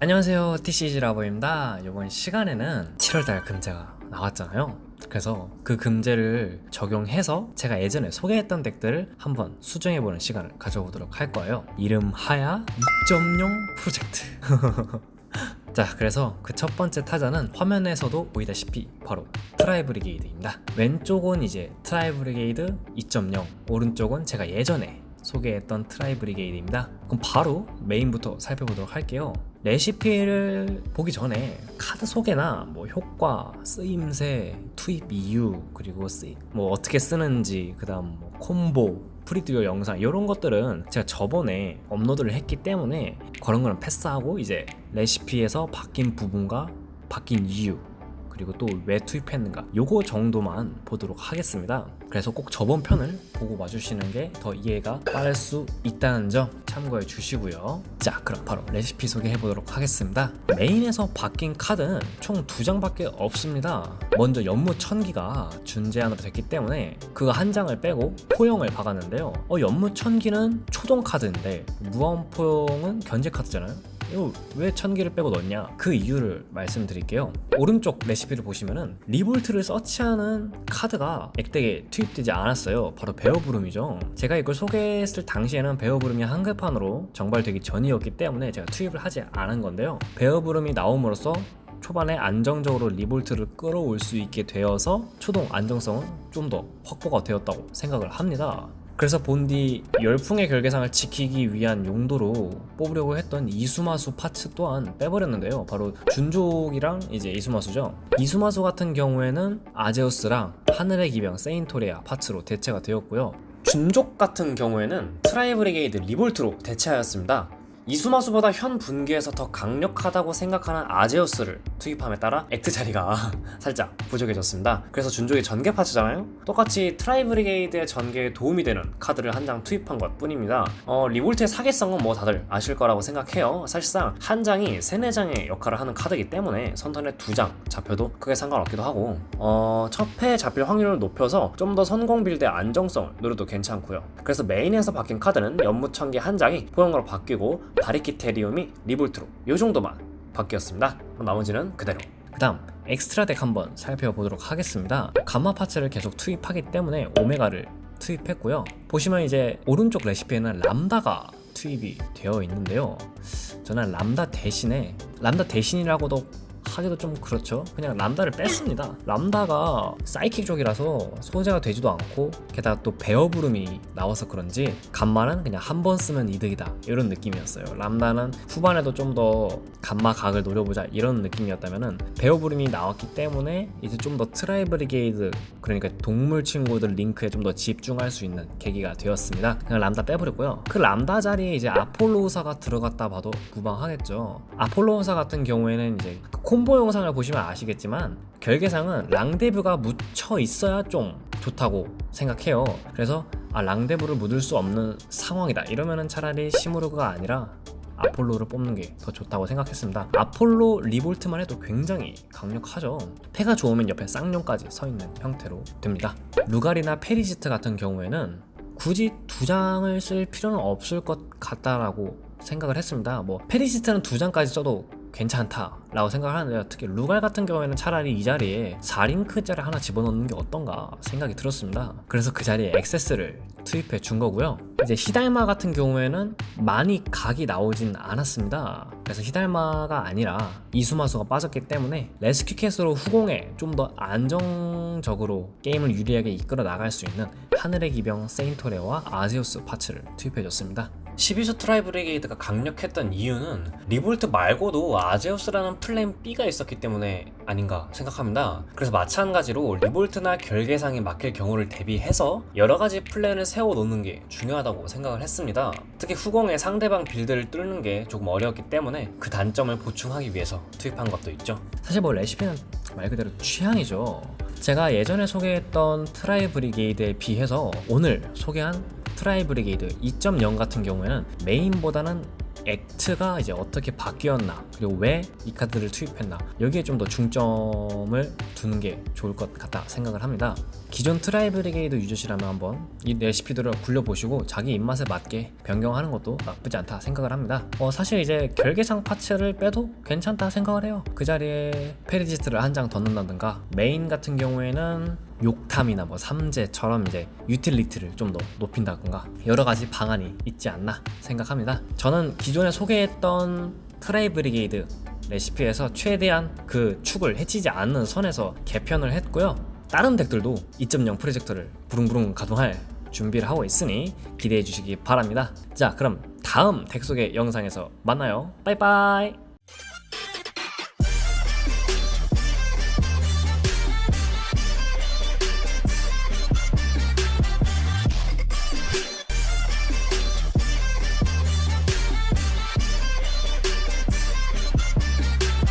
안녕하세요 TCG라버입니다. 이번 시간에는 7월달 금제가 나왔잖아요. 그래서 그 금제를 적용해서 제가 예전에 소개했던 덱들을 한번 수정해보는 시간을 가져보도록 할 거예요. 이름 하야 2.0 프로젝트. 자 그래서 그 첫 번째 타자는 화면에서도 보이다시피 바로 트라이브리게이드입니다. 왼쪽은 이제 트라이브리게이드 2.0 오른쪽은 제가 예전에 소개했던 트라이브리게이드입니다. 그럼 바로 메인부터 살펴보도록 할게요 레시피를 보기 전에 카드 소개나 뭐 효과, 쓰임새, 투입 이유 그리고 쓰, 뭐 어떻게 쓰는지 그 다음 뭐 콤보 프리듀얼 영상 이런 것들은 제가 저번에 업로드를 했기 때문에 그런 거는 패스하고 이제 레시피에서 바뀐 부분과 바뀐 이유 그리고 또 왜 투입했는가 요거 정도만 보도록 하겠습니다. 그래서 꼭 저번 편을 보고 와주시는 게 더 이해가 빠를 수 있다는 점 참고해 주시고요. 자 그럼 바로 레시피 소개해 보도록 하겠습니다. 메인에서 바뀐 카드는 총 두 장밖에 없습니다. 먼저 연무 천기가 준제한으로 됐기 때문에 그거 한 장을 빼고 포용을 박았는데요. 어 연무 천기는 초동 카드인데 무한 포용은 견제 카드잖아요 이거 왜 천기를 빼고 넣었냐? 그 이유를 말씀드릴게요. 오른쪽 레시피를 보시면은 리볼트를 서치하는 카드가 액덱에 투입되지 않았어요. 바로 베어브룸이죠. 제가 이걸 소개했을 당시에는 베어브룸이 한글판으로 정발되기 전이었기 때문에 제가 투입을 하지 않은 건데요. 베어브룸이 나옴으로써 초반에 안정적으로 리볼트를 끌어올 수 있게 되어서 초동 안정성은 좀 더 확보가 되었다고 생각을 합니다. 그래서 본디 열풍의 결계상을 지키기 위한 용도로 뽑으려고 했던 이수마수 파츠 또한 빼버렸는데요. 바로 준족이랑 이제 이수마수죠. 이수마수 같은 경우에는 아제우스랑 하늘의 기병 세인토레아 파츠로 대체가 되었고요. 준족 같은 경우에는 트라이브리게이드 리볼트로 대체하였습니다. 이수마수보다 현 분기에서 더 강력하다고 생각하는 아제우스를 투입함에 따라 액트 자리가 살짝 부족해졌습니다. 그래서 준족이 전개 파츠잖아요? 똑같이 트라이브리게이드의 전개에 도움이 되는 카드를 한 장 투입한 것 뿐입니다. 어, 리볼트의 사기성은 뭐 다들 아실 거라고 생각해요. 사실상 한 장이 세네 장의 역할을 하는 카드이기 때문에 선턴에 두 장 잡혀도 크게 상관없기도 하고 어, 첫 패에 잡힐 확률을 높여서 좀 더 선공 빌드의 안정성을 누려도 괜찮고요. 그래서 메인에서 바뀐 카드는 연무천기 한 장이 포용으로 바뀌고 바리키테리움이 리볼트로 이 정도만 바뀌었습니다. 나머지는 그대로. 그다음 엑스트라 덱 한번 살펴보도록 하겠습니다. 감마 파츠를 계속 투입하기 때문에 오메가를 투입했고요. 보시면 이제 오른쪽 레시피에는 람다가 투입이 되어 있는데요. 저는 람다 대신에 람다 대신이라고도 하기도 좀 그렇죠. 그냥 람다를 뺐습니다. 람다가 사이킥 쪽이라서 소재가 되지도 않고 게다가 또 베어부름이 나와서 그런지 간마는 그냥 한 번 쓰면 이득이다 이런 느낌이었어요. 람다는 후반에도 좀 더 간마 각을 노려보자 이런 느낌이었다면은 베어부름이 나왔기 때문에 이제 좀 더 트라이브리게이드 그러니까 동물 친구들 링크에 좀 더 집중할 수 있는 계기가 되었습니다. 그냥 람다 빼버렸고요. 그 람다 자리에 이제 아폴로우사가 들어갔다 봐도 무방하겠죠. 아폴로우사 같은 경우에는 이제 그 콤보 영상을 보시면 아시겠지만 결계상은 랑데뷰가 묻혀 있어야 좀 좋다고 생각해요. 그래서 아 랑데뷰를 묻을 수 없는 상황이다. 이러면은 차라리 시무르그가 아니라 아폴로를 뽑는 게 더 좋다고 생각했습니다. 아폴로 리볼트만 해도 굉장히 강력하죠. 패가 좋으면 옆에 쌍용까지 서 있는 형태로 됩니다. 루갈이나 페리시트 같은 경우에는 굳이 두 장을 쓸 필요는 없을 것 같다라고 생각을 했습니다. 뭐 페리시트는 두 장까지 써도 괜찮다라고 생각을 하는데요. 특히 루갈 같은 경우에는 차라리 이 자리에 4링크짜리 하나 집어넣는 게 어떤가 생각이 들었습니다. 그래서 그 자리에 액세스를 투입해 준 거고요. 이제 히달마 같은 경우에는 많이 각이 나오진 않았습니다. 그래서 히달마가 아니라 이수마수가 빠졌기 때문에 레스큐 캣으로 후공에 좀 더 안정적으로 게임을 유리하게 이끌어 나갈 수 있는 하늘의 기병 세인토레와 아제우스 파츠를 투입해 줬습니다. 12수 트라이브리게이드가 강력했던 이유는 리볼트 말고도 아제우스라는 플랜 B가 있었기 때문에 아닌가 생각합니다. 그래서 마찬가지로 리볼트나 결계상이 막힐 경우를 대비해서 여러 가지 플랜을 세워 놓는 게 중요하다고 생각을 했습니다. 특히 후공에 상대방 빌드를 뚫는 게 조금 어려웠기 때문에 그 단점을 보충하기 위해서 투입한 것도 있죠. 사실 뭐 레시피는 말 그대로 취향이죠. 제가 예전에 소개했던 트라이 브리게이드에 비해서 오늘 소개한 트라이브리게이드 2.0 같은 경우에는 메인보다는 액트가 이제 어떻게 바뀌었나 그리고 왜 이 카드를 투입했나 여기에 좀 더 중점을 두는 게 좋을 것 같다 생각을 합니다. 기존 트라이브리게이드 유저시라면 한번 이 레시피들을 굴려보시고 자기 입맛에 맞게 변경하는 것도 나쁘지 않다 생각을 합니다. 어, 사실 이제 결계상 파츠를 빼도 괜찮다 생각을 해요. 그 자리에 페리지스트를 한 장 더 넣는다든가 메인 같은 경우에는 욕탐이나 뭐 삼재처럼 이제 유틸리티를 좀 더 높인다든가 여러 가지 방안이 있지 않나 생각합니다. 저는 기존에 소개했던 트라이브리게이드 레시피에서 최대한 그 축을 해치지 않는 선에서 개편을 했고요. 다른 덱들도 2.0 프로젝트를 부릉부릉 가동할 준비를 하고 있으니 기대해 주시기 바랍니다. 자, 그럼 다음 덱 속의 영상에서 만나요. 빠이빠이.